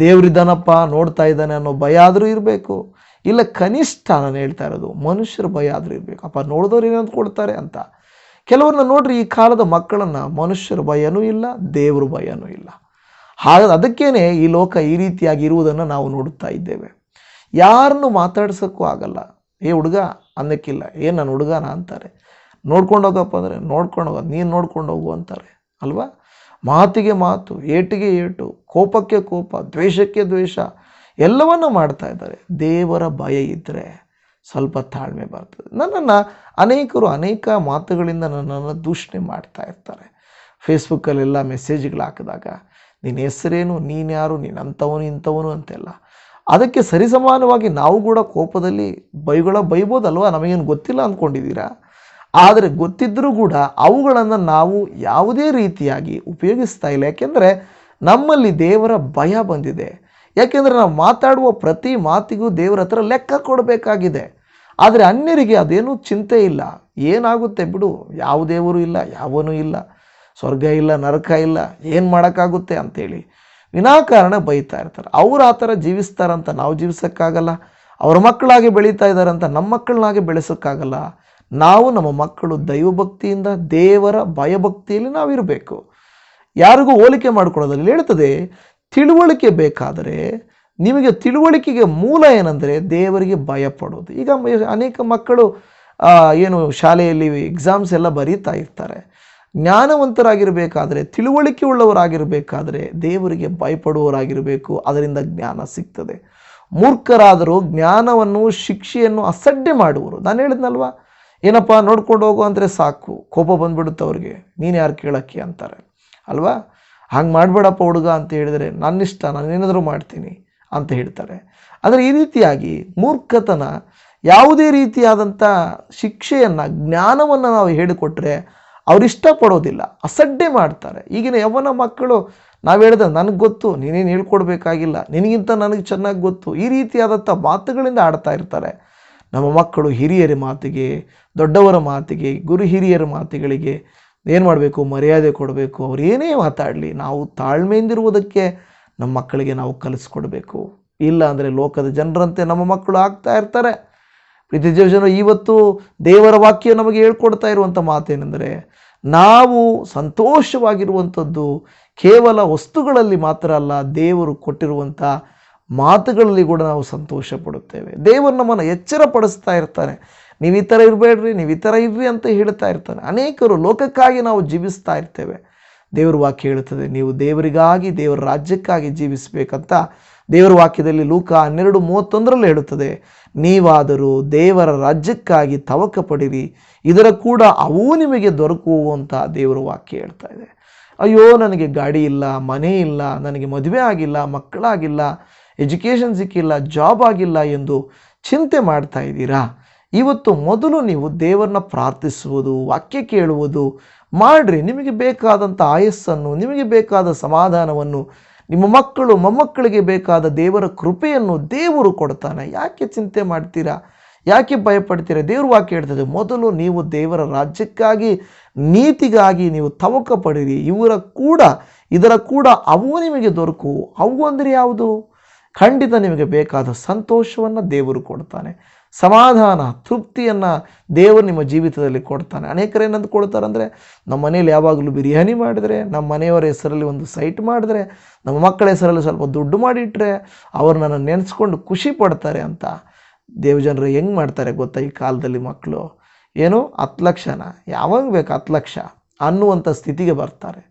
ದೇವರಿದ್ದಾನಪ್ಪ, ನೋಡ್ತಾ ಇದ್ದಾನೆ ಅನ್ನೋ ಭಯ ಆದರೂ ಇರಬೇಕು, ಇಲ್ಲ ಕನಿಷ್ಠ ನಾನು ಹೇಳ್ತಾ ಇರೋದು ಮನುಷ್ಯರ ಭಯ ಆದರೂ ಇರಬೇಕು. ಅಪ್ಪ, ನೋಡಿದವ್ರು ಏನಂತ ಕೊಡ್ತಾರೆ ಅಂತ. ಕೆಲವ್ರನ್ನ ನೋಡ್ರಿ, ಈ ಕಾಲದ ಮಕ್ಕಳನ್ನು ಮನುಷ್ಯರ ಭಯನೂ ಇಲ್ಲ, ದೇವ್ರ ಭಯನೂ ಇಲ್ಲ. ಹಾಗಾದ್ರೆ ಅದಕ್ಕೇನೆ ಈ ಲೋಕ ಈ ರೀತಿಯಾಗಿ ಇರುವುದನ್ನು ನಾವು ನೋಡುತ್ತಾ ಇದ್ದೇವೆ. ಯಾರನ್ನು ಮಾತಾಡ್ಸೋಕ್ಕೂ ಆಗಲ್ಲ. ಏ ಹುಡುಗ, ಅನ್ನಕ್ಕಿಲ್ಲ. ಏ ನನ್ನ ಹುಡುಗನ ಅಂತಾರೆ. ನೋಡ್ಕೊಂಡು ಹೋಗಪ್ಪ ಅಂದರೆ ನೋಡ್ಕೊಂಡು ನೀನು ನೋಡ್ಕೊಂಡು ಹೋಗು ಅಂತಾರೆ. ಅಲ್ವಾ? ಮಾತಿಗೆ ಮಾತು, ಏಟಿಗೆ ಏಟು, ಕೋಪಕ್ಕೆ ಕೋಪ, ದ್ವೇಷಕ್ಕೆ ದ್ವೇಷ, ಎಲ್ಲವನ್ನು ಮಾಡ್ತಾ ಇದ್ದಾರೆ. ದೇವರ ಭಯ ಇದ್ದರೆ ಸ್ವಲ್ಪ ತಾಳ್ಮೆ ಬರ್ತದೆ. ನನ್ನನ್ನು ಅನೇಕರು ಅನೇಕ ಮಾತುಗಳಿಂದ ನನ್ನನ್ನು ದೂಷಣೆ ಮಾಡ್ತಾ ಇರ್ತಾರೆ. ಫೇಸ್ಬುಕ್ಕಲ್ಲೆಲ್ಲ ಮೆಸೇಜ್ಗಳು ಹಾಕಿದಾಗ ನಿನ್ನ ಹೆಸರೇನು, ನೀನು ಯಾರು, ನೀನು ಅಂಥವನು, ಇಂಥವನು ಅಂತೆಲ್ಲ. ಅದಕ್ಕೆ ಸರಿಸಮಾನವಾಗಿ ನಾವು ಕೂಡ ಕೋಪದಲ್ಲಿ ಬೈಗಳ ಬೈಬೋದಲ್ವಾ? ನಮಗೇನು ಗೊತ್ತಿಲ್ಲ ಅಂದ್ಕೊಂಡಿದ್ದೀರಾ? ಆದರೆ ಗೊತ್ತಿದ್ದರೂ ಕೂಡ ಅವುಗಳನ್ನು ನಾವು ಯಾವುದೇ ರೀತಿಯಾಗಿ ಉಪಯೋಗಿಸ್ತಾ ಇಲ್ಲ. ಯಾಕೆಂದರೆ ನಮ್ಮಲ್ಲಿ ದೇವರ ಭಯ ಬಂದಿದೆ. ಯಾಕೆಂದರೆ ನಾವು ಮಾತಾಡುವ ಪ್ರತಿ ಮಾತಿಗೂ ದೇವರ ಹತ್ರ ಲೆಕ್ಕ ಕೊಡಬೇಕಾಗಿದೆ. ಆದರೆ ಅನ್ಯರಿಗೆ ಅದೇನೂ ಚಿಂತೆ ಇಲ್ಲ. ಏನಾಗುತ್ತೆ ಬಿಡು, ಯಾವ ದೇವರು ಇಲ್ಲ, ಯಾವನೂ ಇಲ್ಲ. ಸ್ವರ್ಗ ಇಲ್ಲ, ನರಕ ಇಲ್ಲ, ಏನು ಮಾಡೋಕ್ಕಾಗುತ್ತೆ ಅಂಥೇಳಿ ವಿನಾಕಾರಣ ಬೈತಾ ಇರ್ತಾರೆ. ಅವ್ರು ಆ ಥರ ಜೀವಿಸ್ತಾರಂತ ನಾವು ಜೀವಿಸೋಕ್ಕಾಗಲ್ಲ. ಅವ್ರ ಮಕ್ಕಳಾಗಿ ಬೆಳೀತಾ ಇದ್ದಾರಂತ ನಮ್ಮ ಮಕ್ಕಳನ್ನಾಗಿ ಬೆಳೆಸೋಕ್ಕಾಗಲ್ಲ. ನಾವು ನಮ್ಮ ಮಕ್ಕಳು ದೈವಭಕ್ತಿಯಿಂದ ದೇವರ ಭಯಭಕ್ತಿಯಲ್ಲಿ ನಾವಿರಬೇಕು. ಯಾರಿಗೂ ಹೋಲಿಕೆ ಮಾಡ್ಕೊಳ್ಳೋದ್ರಲ್ಲಿ ಹೇಳ್ತದೆ, ತಿಳುವಳಿಕೆ ಬೇಕಾದರೆ, ನಿಮಗೆ ತಿಳುವಳಿಕೆಗೆ ಮೂಲ ಏನಂದರೆ ದೇವರಿಗೆ ಭಯಪಡೋದು. ಈಗ ಅನೇಕ ಮಕ್ಕಳು ಏನು ಶಾಲೆಯಲ್ಲಿ ಎಕ್ಸಾಮ್ಸ್ ಎಲ್ಲ ಬರೀತಾ ಇರ್ತಾರೆ. ಜ್ಞಾನವಂತರಾಗಿರಬೇಕಾದ್ರೆ ತಿಳುವಳಿಕೆ ಉಳ್ಳವರಾಗಿರಬೇಕಾದರೆ ದೇವರಿಗೆ ಭಯಪಡುವವರಾಗಿರಬೇಕು. ಅದರಿಂದ ಜ್ಞಾನ ಸಿಗ್ತದೆ. ಮೂರ್ಖರಾದರೂ ಜ್ಞಾನವನ್ನು, ಶಿಕ್ಷೆಯನ್ನು ಅಸಡ್ಡೆ ಮಾಡುವರು. ನಾನು ಹೇಳಿದ್ನಲ್ವ? ಏನಪ್ಪ, ನೋಡ್ಕೊಂಡು ಹೋಗು ಅಂದರೆ ಸಾಕು. ಕೋಪ ಬಂದ್ಬಿಡುತ್ತೆ ಅವ್ರಿಗೆ. ನೀನು ಯಾರು ಕೇಳೋಕ್ಕೆ ಅಂತಾರೆ. ಅಲ್ವಾ? ಹಂಗೆ ಮಾಡಬೇಡಪ್ಪ ಹುಡುಗ ಅಂತ ಹೇಳಿದರೆ, ನನ್ನಿಷ್ಟ, ನಾನು ಏನಾದರೂ ಮಾಡ್ತೀನಿ ಅಂತ ಹೇಳ್ತಾರೆ. ಆದರೆ ಈ ರೀತಿಯಾಗಿ ಮೂರ್ಖತನ ಯಾವುದೇ ರೀತಿಯಾದಂಥ ಶಿಕ್ಷೆಯನ್ನು, ಜ್ಞಾನವನ್ನು ನಾವು ಹೇಳಿಕೊಟ್ರೆ ಅವ್ರು ಇಷ್ಟಪಡೋದಿಲ್ಲ. ಅಸಡ್ಡೆ ಮಾಡ್ತಾರೆ. ಈಗಿನ ಯವನ ಮಕ್ಕಳು ನಾವು ಹೇಳಿದ್ರೆ ನನಗೆ ಗೊತ್ತು, ನೀನೇನು ಹೇಳ್ಕೊಡ್ಬೇಕಾಗಿಲ್ಲ, ನಿನಗಿಂತ ನನಗೆ ಚೆನ್ನಾಗಿ ಗೊತ್ತು, ಈ ರೀತಿಯಾದಂಥ ಮಾತುಗಳಿಂದ ಆಡ್ತಾ ಇರ್ತಾರೆ. ನಮ್ಮ ಮಕ್ಕಳು ಹಿರಿಯರ ಮಾತಿಗೆ, ದೊಡ್ಡವರ ಮಾತಿಗೆ, ಗುರು ಹಿರಿಯರ ಮಾತುಗಳಿಗೆ ಏನು ಮಾಡಬೇಕು? ಮರ್ಯಾದೆ ಕೊಡಬೇಕು. ಅವ್ರು ಏನೇ ಮಾತಾಡಲಿ, ನಾವು ತಾಳ್ಮೆಯಿಂದಿರುವುದಕ್ಕೆ ನಮ್ಮ ಮಕ್ಕಳಿಗೆ ನಾವು ಕಲಿಸ್ಕೊಡ್ಬೇಕು. ಇಲ್ಲ ಅಂದರೆ ಲೋಕದ ಜನರಂತೆ ನಮ್ಮ ಮಕ್ಕಳು ಆಗ್ತಾ ಇರ್ತಾರೆ. ಪ್ರೀತಿ ಜನರು ಇವತ್ತು ದೇವರ ವಾಕ್ಯ ನಮಗೆ ಹೇಳ್ಕೊಡ್ತಾ ಇರುವಂಥ ಮಾತೇನೆಂದರೆ ನಾವು ಸಂತೋಷವಾಗಿರುವಂಥದ್ದು ಕೇವಲ ವಸ್ತುಗಳಲ್ಲಿ ಮಾತ್ರ ಅಲ್ಲ, ದೇವರು ಕೊಟ್ಟಿರುವಂಥ ಮಾತುಗಳಲ್ಲಿ ಕೂಡ ನಾವು ಸಂತೋಷ ಪಡುತ್ತೇವೆ ದೇವರು ನಮ್ಮನ್ನು ಎಚ್ಚರ ಪಡಿಸ್ತಾ ಇರ್ತಾನೆ. ನೀವು ಈ ಥರ ಇರಬೇಡ್ರಿ, ನೀವು ಈ ಥರ ಇರ್ರಿ ಅಂತ ಹೇಳ್ತಾ ಇರ್ತಾನೆ. ಅನೇಕರು ಲೋಕಕ್ಕಾಗಿ ನಾವು ಜೀವಿಸ್ತಾ ಇರ್ತೇವೆ. ದೇವರ ವಾಕ್ಯ ಹೇಳುತ್ತದೆ, ನೀವು ದೇವರಿಗಾಗಿ, ದೇವರ ರಾಜ್ಯಕ್ಕಾಗಿ ಜೀವಿಸಬೇಕಂತ ದೇವರ ವಾಕ್ಯದಲ್ಲಿ ಲೂಕ ಹನ್ನೆರಡು ಮೂವತ್ತೊಂದರಲ್ಲಿ ಹೇಳುತ್ತದೆ, ನೀವಾದರೂ ದೇವರ ರಾಜ್ಯಕ್ಕಾಗಿ ತವಕ ಪಡಿರಿ ಇದರ ಕೂಡ ಅವು ನಿಮಗೆ ದೊರಕುವು ದೇವರ ವಾಕ್ಯ ಹೇಳ್ತಾ ಇದೆ. ಅಯ್ಯೋ, ನನಗೆ ಗಾಡಿ ಇಲ್ಲ, ಮನೆ ಇಲ್ಲ, ನನಗೆ ಮದುವೆ ಆಗಿಲ್ಲ, ಮಕ್ಕಳಾಗಿಲ್ಲ, ಎಜುಕೇಷನ್ ಸಿಕ್ಕಿಲ್ಲ, ಜಾಬ್ ಆಗಿಲ್ಲ ಎಂದು ಚಿಂತೆ ಮಾಡ್ತಾ ಇದ್ದೀರಾ? ಇವತ್ತು ಮೊದಲು ನೀವು ದೇವರನ್ನ ಪ್ರಾರ್ಥಿಸುವುದು, ವಾಕ್ಯ ಕೇಳುವುದು ಮಾಡ್ರಿ. ನಿಮಗೆ ಬೇಕಾದಂಥ ಆಯಸ್ಸನ್ನು, ನಿಮಗೆ ಬೇಕಾದ ಸಮಾಧಾನವನ್ನು ನಿಮ್ಮ ಮಕ್ಕಳು ಮೊಮ್ಮಕ್ಕಳಿಗೆ ಬೇಕಾದ ದೇವರ ಕೃಪೆಯನ್ನು ದೇವರು ಕೊಡ್ತಾನೆ. ಯಾಕೆ ಚಿಂತೆ ಮಾಡ್ತೀರಾ? ಯಾಕೆ ಭಯಪಡ್ತೀರಾ? ದೇವರು ವಾಕ್ಯ ಹೇಳ್ತದೆ, ಮೊದಲು ನೀವು ದೇವರ ರಾಜ್ಯಕ್ಕಾಗಿ, ನೀತಿಗಾಗಿ ನೀವು ತವಕ ಪಡಿರಿ. ಇವರ ಕೂಡ, ಇದರ ಕೂಡ ಅವು ನಿಮಗೆ ದೊರಕು. ಅವು ಅಂದರೆ ಯಾವುದು? ಖಂಡಿತ ನಿಮಗೆ ಬೇಕಾದ ಸಂತೋಷವನ್ನು ದೇವರು ಕೊಡ್ತಾನೆ. ಸಮಾಧಾನ, ತೃಪ್ತಿಯನ್ನು ದೇವರು ನಿಮ್ಮ ಜೀವಿತದಲ್ಲಿ ಕೊಡ್ತಾನೆ. ಅನೇಕರು ಏನಂದು ಕೊಡ್ತಾರಂದರೆ, ನಮ್ಮ ಮನೇಲಿ ಯಾವಾಗಲೂ ಬಿರಿಯಾನಿ ಮಾಡಿದರೆ, ನಮ್ಮ ಮನೆಯವರ ಹೆಸರಲ್ಲಿ ಒಂದು ಸೈಟ್ ಮಾಡಿದ್ರೆ, ನಮ್ಮ ಮಕ್ಕಳ ಹೆಸರಲ್ಲಿ ಸ್ವಲ್ಪ ದುಡ್ಡು ಮಾಡಿಟ್ಟರೆ ಅವ್ರು ನನ್ನ ನೆನೆಸ್ಕೊಂಡು ಖುಷಿ ಪಡ್ತಾರೆ ಅಂತ ದೇವಜನರು ಹೆಂಗೆ ಮಾಡ್ತಾರೆ ಗೊತ್ತಾ ಈ ಕಾಲದಲ್ಲಿ ಮಕ್ಕಳು? ಏನು? ಹತ್ತು ಲಕ್ಷನ? ಯಾವಾಗ ಬೇಕು ಹತ್ತು ಲಕ್ಷ ಅನ್ನುವಂಥ ಸ್ಥಿತಿಗೆ ಬರ್ತಾರೆ.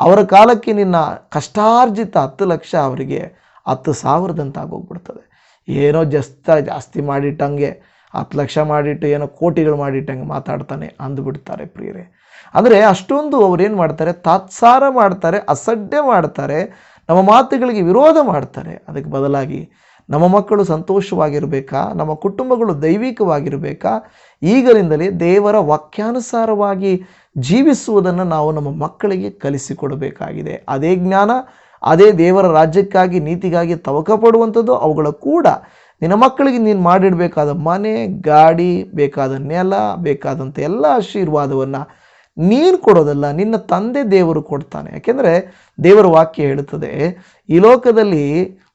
ಅವರ ಕಾಲಕ್ಕೆ ನಿನ್ನ ಕಷ್ಟಾರ್ಜಿತ ಹತ್ತು ಲಕ್ಷ ಅವರಿಗೆ ಹತ್ತು ಸಾವಿರದಂತ ಆಗೋಗ್ಬಿಡ್ತದೆ ಏನೋ ಜಸ್ತ ಜಾಸ್ತಿ ಮಾಡಿಟ್ಟಂಗೆ, ಹತ್ತು ಲಕ್ಷ ಮಾಡಿಟ್ಟು ಏನೋ ಕೋಟಿಗಳು ಮಾಡಿಟ್ಟಂಗೆ ಮಾತಾಡ್ತಾನೆ ಅಂದುಬಿಡ್ತಾರೆ ಪ್ರಿಯರೇ. ಅಂದರೆ ಅಷ್ಟೊಂದು ಅವ್ರೇನು ಮಾಡ್ತಾರೆ, ತಾತ್ಸಾರ ಮಾಡ್ತಾರೆ, ಅಸಡ್ಡೆ ಮಾಡ್ತಾರೆ, ನಮ್ಮ ಮಾತುಗಳಿಗೆ ವಿರೋಧ ಮಾಡ್ತಾರೆ. ಅದಕ್ಕೆ ಬದಲಾಗಿ ನಮ್ಮ ಮಕ್ಕಳು ಸಂತೋಷವಾಗಿರಬೇಕಾ, ನಮ್ಮ ಕುಟುಂಬಗಳು ದೈವಿಕವಾಗಿರಬೇಕಾ, ಈಗಲಿಂದಲೇ ದೇವರ ವಾಕ್ಯಾನುಸಾರವಾಗಿ ಜೀವಿಸುವುದನ್ನು ನಾವು ನಮ್ಮ ಮಕ್ಕಳಿಗೆ ಕಲಿಸಿಕೊಡಬೇಕಾಗಿದೆ. ಅದೇ ಜ್ಞಾನ ಅದೇ ದೇವರ ರಾಜ್ಯಕ್ಕಾಗಿ, ನೀತಿಗಾಗಿ ತವಕ ಪಡುವಂಥದ್ದು ಅವುಗಳ ಕೂಡ. ನಿನ್ನ ಮಕ್ಕಳಿಗೆ ನೀನು ಮಾಡಿಡಬೇಕಾದ ಮನೆ, ಗಾಡಿ, ಬೇಕಾದ ನೆಲ, ಬೇಕಾದಂಥ ಎಲ್ಲ ಆಶೀರ್ವಾದವನ್ನು ನೀನು ಕೊಡೋದಲ್ಲ, ನಿನ್ನ ತಂದೆ ದೇವರು ಕೊಡ್ತಾನೆ. ಯಾಕೆಂದರೆ ದೇವರ ವಾಕ್ಯ ಹೇಳುತ್ತದೆ, ಈ ಲೋಕದಲ್ಲಿ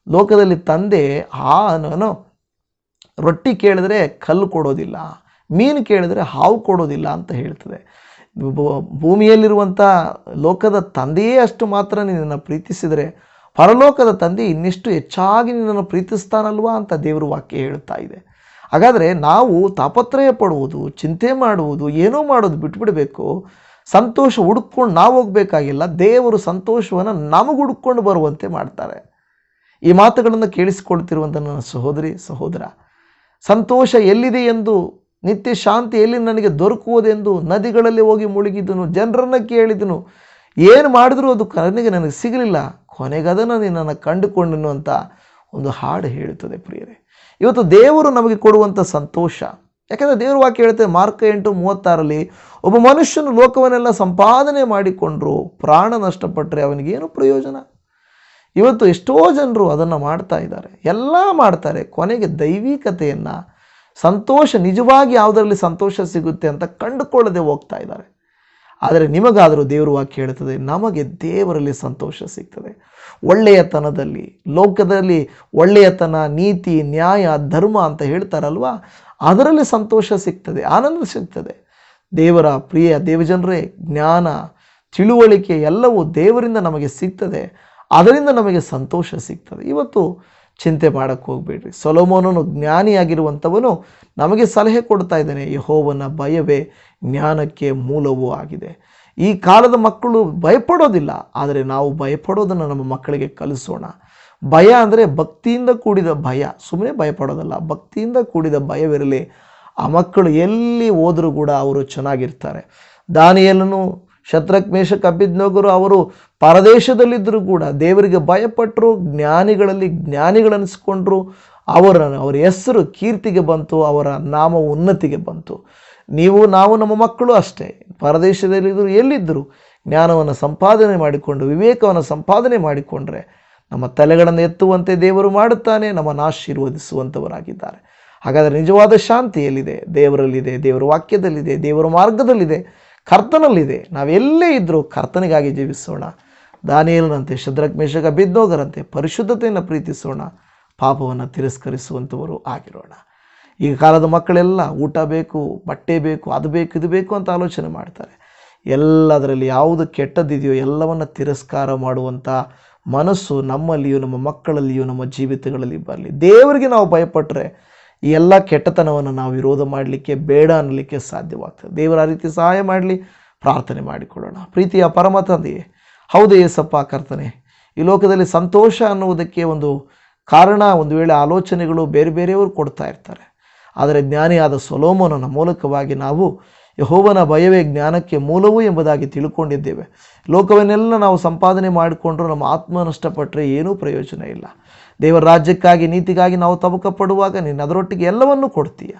ಲೋಕದಲ್ಲಿ ತಂದೆ ಹಾನು ರೊಟ್ಟಿ ಕೇಳಿದ್ರೆ ಕಲ್ಲು ಕೊಡೋದಿಲ್ಲ, ಮೀನು ಕೇಳಿದರೆ ಹಾವು ಕೊಡೋದಿಲ್ಲ ಅಂತ ಹೇಳ್ತದೆ. ಭೂಮಿಯಲ್ಲಿರುವಂಥ ಲೋಕದ ತಂದೆಯೇ ಅಷ್ಟು ಮಾತ್ರ ನಿನ್ನನ್ನು ಪ್ರೀತಿಸಿದರೆ ಪರಲೋಕದ ತಂದೆ ಇನ್ನೆಷ್ಟು ಹೆಚ್ಚಾಗಿ ನಿನ್ನನ್ನು ಪ್ರೀತಿಸ್ತಾನಲ್ವಾ ಅಂತ ದೇವರು ವಾಕ್ಯ ಹೇಳ್ತಾ ಇದೆ. ಹಾಗಾದರೆ ನಾವು ತಾಪತ್ರಯ ಪಡುವುದು, ಚಿಂತೆ ಮಾಡುವುದು, ಏನೂ ಮಾಡೋದು ಬಿಟ್ಬಿಡಬೇಕು. ಸಂತೋಷ ಹುಡುಕೊಂಡು ನಾವು ಹೋಗಬೇಕಾಗಿಲ್ಲ, ದೇವರು ಸಂತೋಷವನ್ನು ನಮಗೆ ಹುಡುಕೊಂಡು ಬರುವಂತೆ ಮಾಡ್ತಾರೆ. ಈ ಮಾತುಗಳನ್ನು ಕೇಳಿಸಿಕೊಳ್ತಿರುವಂಥ ನನ್ನ ಸಹೋದರಿ, ಸಹೋದರ, ಸಂತೋಷ ಎಲ್ಲಿದೆ ಎಂದು ನಿತ್ಯ ಶಾಂತಿ ಎಲ್ಲಿ ನನಗೆ ದೊರಕುವುದೆಂದು ನದಿಗಳಲ್ಲಿ ಹೋಗಿ ಮುಳುಗಿದ್ದನು ಜನರನ್ನು ಕೇಳಿದನು. ಏನು ಮಾಡಿದರೂ ಅದು ಕನಗೆ ನನಗೆ ಸಿಗಲಿಲ್ಲ. ಕೊನೆಗದನ್ನು ನಿನ್ನನ್ನು ಕಂಡುಕೊಂಡನು ಅಂತ ಒಂದು ಹಾಡು ಹೇಳುತ್ತದೆ ಪ್ರಿಯರೇ. ಇವತ್ತು ದೇವರು ನಮಗೆ ಕೊಡುವಂಥ ಸಂತೋಷ. ಯಾಕಂದರೆ ದೇವರು ವಾಕ್ಯ ಹೇಳ್ತೇವೆ ಮಾರ್ಕ ಎಂಟು ಮೂವತ್ತಾರಲ್ಲಿ, ಒಬ್ಬ ಮನುಷ್ಯನು ಲೋಕವನ್ನೆಲ್ಲ ಸಂಪಾದನೆ ಮಾಡಿಕೊಂಡ್ರು, ಪ್ರಾಣ ನಷ್ಟಪಟ್ಟರೆ ಅವನಿಗೇನು ಪ್ರಯೋಜನ? ಇವತ್ತು ಎಷ್ಟೋ ಜನರು ಅದನ್ನು ಮಾಡ್ತಾ ಇದ್ದಾರೆ. ಎಲ್ಲ ಮಾಡ್ತಾರೆ, ಕೊನೆಗೆ ದೈವಿಕತೆಯನ್ನು ಸಂತೋಷ ನಿಜವಾಗಿ ಯಾವುದರಲ್ಲಿ ಸಂತೋಷ ಸಿಗುತ್ತೆ ಅಂತ ಕಂಡುಕೊಳ್ಳದೆ ಹೋಗ್ತಾ ಇದ್ದಾರೆ. ಆದರೆ ನಿಮಗಾದರೂ ದೇವರು ವಾಕ್ಯ ಹೇಳ್ತದೆ ನಮಗೆ ದೇವರಲ್ಲಿ ಸಂತೋಷ ಸಿಗ್ತದೆ. ಒಳ್ಳೆಯತನದಲ್ಲಿ, ಲೋಕದಲ್ಲಿ ಒಳ್ಳೆಯತನ, ನೀತಿ, ನ್ಯಾಯ, ಧರ್ಮ ಅಂತ ಹೇಳ್ತಾರಲ್ವಾ? ಅದರಲ್ಲಿ ಸಂತೋಷ ಸಿಗ್ತದೆ, ಆನಂದ ಸಿಗ್ತದೆ. ದೇವರ ಪ್ರಿಯ ದೇವಜನರೇ, ಜ್ಞಾನ, ತಿಳುವಳಿಕೆ ಎಲ್ಲವೂ ದೇವರಿಂದ ನಮಗೆ ಸಿಗ್ತದೆ. ಅದರಿಂದ ನಮಗೆ ಸಂತೋಷ ಸಿಗ್ತದೆ. ಇವತ್ತು ಚಿಂತೆ ಮಾಡೋಕ್ಕೆ ಹೋಗಬೇಡ್ರಿ. ಸೊಲೋಮೋನನು ಜ್ಞಾನಿಯಾಗಿರುವಂಥವನು ನಮಗೆ ಸಲಹೆ ಕೊಡ್ತಾ ಇದ್ದಾನೆ, ಯಹೋವನ ಭಯವೇ ಜ್ಞಾನಕ್ಕೆ ಮೂಲವೂ ಆಗಿದೆ. ಈ ಕಾಲದ ಮಕ್ಕಳು ಭಯಪಡೋದಿಲ್ಲ, ಆದರೆ ನಾವು ಭಯಪಡೋದನ್ನು ನಮ್ಮ ಮಕ್ಕಳಿಗೆ ಕಲಿಸೋಣ. ಭಯ ಅಂದರೆ ಭಕ್ತಿಯಿಂದ ಕೂಡಿದ ಭಯ. ಸುಮ್ಮನೆ ಭಯಪಡೋದಲ್ಲ, ಭಕ್ತಿಯಿಂದ ಕೂಡಿದ ಭಯವಿರಲಿ. ಆ ಮಕ್ಕಳು ಎಲ್ಲಿ ಹೋದರೂ ಕೂಡ ಅವರು ಚೆನ್ನಾಗಿರ್ತಾರೆ. ದಾನಿಯಲ್ಲನು ಶತ್ರಕ್ ಕಬ್ಬಿದ್ನೋಗರು ಅವರು ಪರದೇಶದಲ್ಲಿದ್ದರೂ ಕೂಡ ದೇವರಿಗೆ ಭಯಪಟ್ಟರು, ಜ್ಞಾನಿಗಳಲ್ಲಿ ಜ್ಞಾನಿಗಳನ್ನಿಸ್ಕೊಂಡ್ರು ಅವರ ಅವರ ಹೆಸರು ಕೀರ್ತಿಗೆ ಬಂತು, ಅವರ ನಾಮ ಉನ್ನತಿಗೆ ಬಂತು. ನೀವು, ನಾವು ನಮ್ಮ ಮಕ್ಕಳು ಅಷ್ಟೇ. ಪರದೇಶದಲ್ಲಿದ್ದರು ಎಲ್ಲಿದ್ದರು ಜ್ಞಾನವನ್ನು ಸಂಪಾದನೆ ಮಾಡಿಕೊಂಡು, ವಿವೇಕವನ್ನು ಸಂಪಾದನೆ ಮಾಡಿಕೊಂಡ್ರೆ ನಮ್ಮ ತಲೆಗಳನ್ನು ಎತ್ತುವಂತೆ ದೇವರು ಮಾಡುತ್ತಾನೆ, ನಮ್ಮನ್ನು ಆಶೀರ್ವದಿಸುವಂಥವರಾಗಿದ್ದಾರೆ. ಹಾಗಾದರೆ ನಿಜವಾದ ಶಾಂತಿ ಎಲ್ಲಿದೆ ದೇವರಲ್ಲಿದೆ, ದೇವರ ವಾಕ್ಯದಲ್ಲಿದೆ, ದೇವರ ಮಾರ್ಗದಲ್ಲಿದೆ. ಕರ್ತನಲ್ಲಿದೆ. ನಾವೆಲ್ಲೇ ಇದ್ದರೂ ಕರ್ತನಿಗಾಗಿ ಜೀವಿಸೋಣ. ದಾನಿಯಲನಂತೆ ಶದ್ರಗ್ಮೇಶಗ ಬಿದ್ದೋಗರಂತೆ ಪರಿಶುದ್ಧತೆಯನ್ನು ಪ್ರೀತಿಸೋಣ. ಪಾಪವನ್ನು ತಿರಸ್ಕರಿಸುವಂಥವರು ಆಗಿರೋಣ. ಈಗ ಕಾಲದ ಮಕ್ಕಳೆಲ್ಲ ಊಟ ಬೇಕು, ಬಟ್ಟೆ ಬೇಕು, ಅದು ಬೇಕು, ಇದು ಬೇಕು ಅಂತ ಆಲೋಚನೆ ಮಾಡ್ತಾರೆ. ಎಲ್ಲದರಲ್ಲಿ ಯಾವುದು ಕೆಟ್ಟದಿದೆಯೋ ಎಲ್ಲವನ್ನು ತಿರಸ್ಕಾರ ಮಾಡುವಂಥ ಮನಸ್ಸು ನಮ್ಮಲ್ಲಿಯೂ, ನಮ್ಮ ಮಕ್ಕಳಲ್ಲಿಯೂ, ನಮ್ಮ ಜೀವಿತಗಳಲ್ಲಿ ಬರಲಿ. ದೇವರಿಗೆ ನಾವು ಭಯಪಟ್ಟರೆ ಈ ಎಲ್ಲ ಕೆಟ್ಟತನವನ್ನು ನಾವು ವಿರೋಧ ಮಾಡಲಿಕ್ಕೆ, ಬೇಡ ಅನ್ನಲಿಕ್ಕೆ ಸಾಧ್ಯವಾಗ್ತದೆ. ದೇವರ ಆ ರೀತಿ ಸಹಾಯ ಮಾಡಲಿ, ಪ್ರಾರ್ಥನೆ ಮಾಡಿಕೊಳ್ಳೋಣ. ಪ್ರೀತಿಯ ಪರಮ ತಂದೆಯೇ, ಹೌದು ಏಸಪ್ಪ ಕರ್ತನೆ, ಈ ಲೋಕದಲ್ಲಿ ಸಂತೋಷ ಅನ್ನುವುದಕ್ಕೆ ಒಂದು ಕಾರಣ, ಒಂದು ವೇಳೆ ಆಲೋಚನೆಗಳು ಬೇರೆ ಬೇರೆಯವರು ಕೊಡ್ತಾ ಇರ್ತಾರೆ. ಆದರೆ ಜ್ಞಾನಿಯಾದ ಸೊಲೋಮೋನನ ಮೂಲಕವಾಗಿ ನಾವು ಯಹೋವನ ಭಯವೇ ಜ್ಞಾನಕ್ಕೆ ಮೂಲವು ಎಂಬುದಾಗಿ ತಿಳ್ಕೊಂಡಿದ್ದೇವೆ. ಲೋಕವನ್ನೆಲ್ಲ ನಾವು ಸಂಪಾದನೆ ಮಾಡಿಕೊಂಡ್ರೂ ನಮ್ಮ ಆತ್ಮ ನಷ್ಟಪಟ್ಟರೆ ಏನೂ ಪ್ರಯೋಜನ ಇಲ್ಲ. ದೇವರ ರಾಜ್ಯಕ್ಕಾಗಿ, ನೀತಿಗಾಗಿ ನಾವು ತಬಕ ಪಡುವಾಗ ನೀನು ಅದರೊಟ್ಟಿಗೆ ಎಲ್ಲವನ್ನೂ ಕೊಡ್ತೀಯ?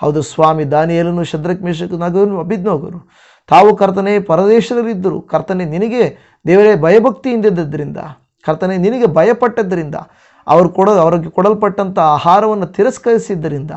ಹೌದು ಸ್ವಾಮಿ, ದಾನಿಯಲನು, ಶದ್ರಕ್ ಮೇಷಕ ನಗನು ಅಭಿಜ್ಞೋಗರು ತಾವು ಕರ್ತನೆ ಪರದೇಶದಲ್ಲಿದ್ದರು. ಕರ್ತನೆ ನಿನಗೆ ದೇವರೇ ಭಯಭಕ್ತಿಯಿಂದಿದ್ದರಿಂದ, ಕರ್ತನೆ ನಿನಗೆ ಭಯಪಟ್ಟದ್ದರಿಂದ, ಅವರು ಕೊಡ, ಅವರಿಗೆ ಕೊಡಲ್ಪಟ್ಟಂಥ ಆಹಾರವನ್ನು ತಿರಸ್ಕರಿಸಿದ್ದರಿಂದ,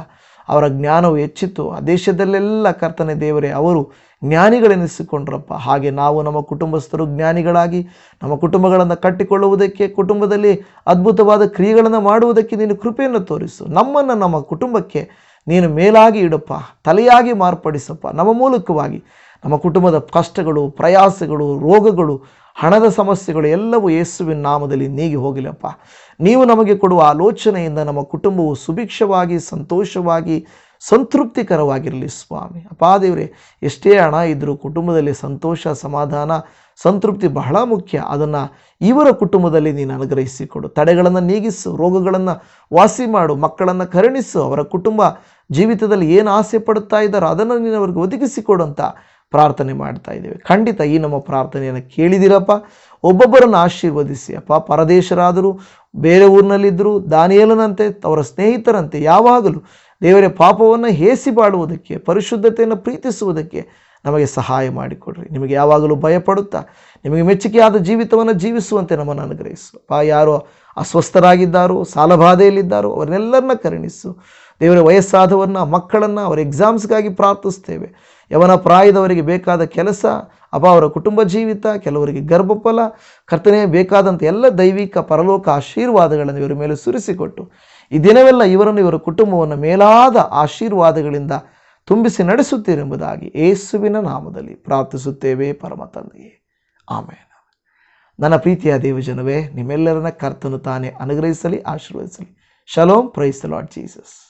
ಅವರ ಜ್ಞಾನವು ಹೆಚ್ಚಿತ್ತು. ಆ ದೇಶದಲ್ಲೆಲ್ಲ ಕರ್ತನೆ ದೇವರೇ, ಅವರು ಜ್ಞಾನಿಗಳೆನಿಸಿಕೊಂಡ್ರಪ್ಪ. ಹಾಗೆ ನಾವು ನಮ್ಮ ಕುಟುಂಬಸ್ಥರು ಜ್ಞಾನಿಗಳಾಗಿ ನಮ್ಮ ಕುಟುಂಬಗಳನ್ನು ಕಟ್ಟಿಕೊಳ್ಳುವುದಕ್ಕೆ, ಕುಟುಂಬದಲ್ಲಿ ಅದ್ಭುತವಾದ ಕ್ರಿಯೆಗಳನ್ನು ಮಾಡುವುದಕ್ಕೆ ನೀನು ಕೃಪೆಯನ್ನು ತೋರಿಸು. ನಮ್ಮನ್ನು ನಮ್ಮ ಕುಟುಂಬಕ್ಕೆ ನೀನು ಮೇಲಾಗಿ ಇಡಪ್ಪ, ತಲೆಯಾಗಿ ಮಾರ್ಪಡಿಸಪ್ಪ. ನಮ್ಮ ಮೂಲಕವಾಗಿ ನಮ್ಮ ಕುಟುಂಬದ ಕಷ್ಟಗಳು, ಪ್ರಯಾಸಗಳು, ರೋಗಗಳು, ಹಣದ ಸಮಸ್ಯೆಗಳು ಎಲ್ಲವೂ ಯೇಸುವಿನ ನಾಮದಲ್ಲಿ ನೀಗಿ ಹೋಗಿಲ್ಲಪ್ಪ. ನೀವು ನಮಗೆ ಕೊಡುವ ಆಲೋಚನೆಯಿಂದ ನಮ್ಮ ಕುಟುಂಬವು ಸುಭಿಕ್ಷವಾಗಿ, ಸಂತೋಷವಾಗಿ ಸಂತೃಪ್ತಿಕರವಾಗಿರಲಿ ಸ್ವಾಮಿ. ಅಪ್ಪಾ ದೇವರೇ, ಎಷ್ಟೇ ಹಣ ಇದ್ದರೂ ಕುಟುಂಬದಲ್ಲಿ ಸಂತೋಷ, ಸಮಾಧಾನ, ಸಂತೃಪ್ತಿ ಬಹಳ ಮುಖ್ಯ. ಅದನ್ನು ಇವರ ಕುಟುಂಬದಲ್ಲಿ ನೀನು ಅನುಗ್ರಹಿಸಿಕೊಡು. ತಡೆಗಳನ್ನು ನೀಗಿಸು, ರೋಗಗಳನ್ನು ವಾಸಿ ಮಾಡು, ಮಕ್ಕಳನ್ನು ಕರುಣಿಸು, ಅವರ ಕುಟುಂಬ ಜೀವಿತದಲ್ಲಿ ಏನು ಆಸೆ ಪಡುತ್ತಾ ಇದ್ದಾರೋ ಅದನ್ನು ನೀನು ಅವ್ರಿಗೆ ಒದಗಿಸಿಕೊಡು ಅಂತ ಪ್ರಾರ್ಥನೆ ಮಾಡ್ತಾ ಇದ್ದೇವೆ. ಖಂಡಿತ ಈ ನಮ್ಮ ಪ್ರಾರ್ಥನೆಯನ್ನು ಕೇಳಿದಿರಪ್ಪ ಒಬ್ಬೊಬ್ಬರನ್ನು ಆಶೀರ್ವದಿಸಿ. ಅಪ್ಪ, ಪರದೇಶರಾದರೂ, ಬೇರೆ ಊರಿನಲ್ಲಿದ್ದರೂ, ದಾನಿಯಲನಂತೆ, ಅವರ ಸ್ನೇಹಿತರಂತೆ, ಯಾವಾಗಲೂ ದೇವರ ಪಾಪವನ್ನು ಹೇಸಿ ಬಾಳುವುದಕ್ಕೆ ಪರಿಶುದ್ಧತೆಯನ್ನು ಪ್ರೀತಿಸುವುದಕ್ಕೆ ನಮಗೆ ಸಹಾಯ ಮಾಡಿಕೊಡ್ರಿ. ನಿಮಗೆ ಯಾವಾಗಲೂ ಭಯಪಡುತ್ತಾ, ನಿಮಗೆ ಮೆಚ್ಚುಗೆಯಾದ ಜೀವಿತವನ್ನು ಜೀವಿಸುವಂತೆ ನಮ್ಮನ್ನು ಅನುಗ್ರಹಿಸು. ಪಾ ಯಾರೋ ಅಸ್ವಸ್ಥರಾಗಿದ್ದಾರೋ, ಸಾಲಬಾಧೆಯಲ್ಲಿದ್ದಾರೋ, ಅವರನ್ನೆಲ್ಲರನ್ನ ಕರುಣಿಸು. ದೇವರ ವಯಸ್ಸಾದವರನ್ನ, ಮಕ್ಕಳನ್ನು ಅವರ ಎಕ್ಸಾಮ್ಸ್ಗಾಗಿ ಪ್ರಾರ್ಥಿಸ್ತೇವೆ. ಯವನ ಪ್ರಾಯದವರಿಗೆ ಬೇಕಾದ ಕೆಲಸ ಅಪ ಅವರ ಕುಟುಂಬ ಜೀವಿತ, ಕೆಲವರಿಗೆ ಗರ್ಭಫಲ, ಕರ್ತನೆ ಬೇಕಾದಂಥ ಎಲ್ಲ ದೈವಿಕ ಪರಲೋಕ ಆಶೀರ್ವಾದಗಳನ್ನು ಇವರ ಮೇಲೆ ಸುರಿಸಿಕೊಟ್ಟು ಈ ದಿನವೆಲ್ಲ ಇವರನ್ನು ಇವರ ಕುಟುಂಬವನ್ನು ಮೇಲಾದ ಆಶೀರ್ವಾದಗಳಿಂದ ತುಂಬಿಸಿ ನಡೆಸುತ್ತೀರೆಂಬುದಾಗಿ ಏಸುವಿನ ನಾಮದಲ್ಲಿ ಪ್ರಾರ್ಥಿಸುತ್ತೇವೆ, ಪರಮ ತಂದೆಯೇ. ನನ್ನ ಪ್ರೀತಿಯ ದೇವಜನವೇ ನಿಮ್ಮೆಲ್ಲರನ್ನ ಕರ್ತನು ತಾನೇ ಅನುಗ್ರಹಿಸಲಿ, ಆಶೀರ್ವದಿಸಲಿ. Shalom praise Lord Jesus.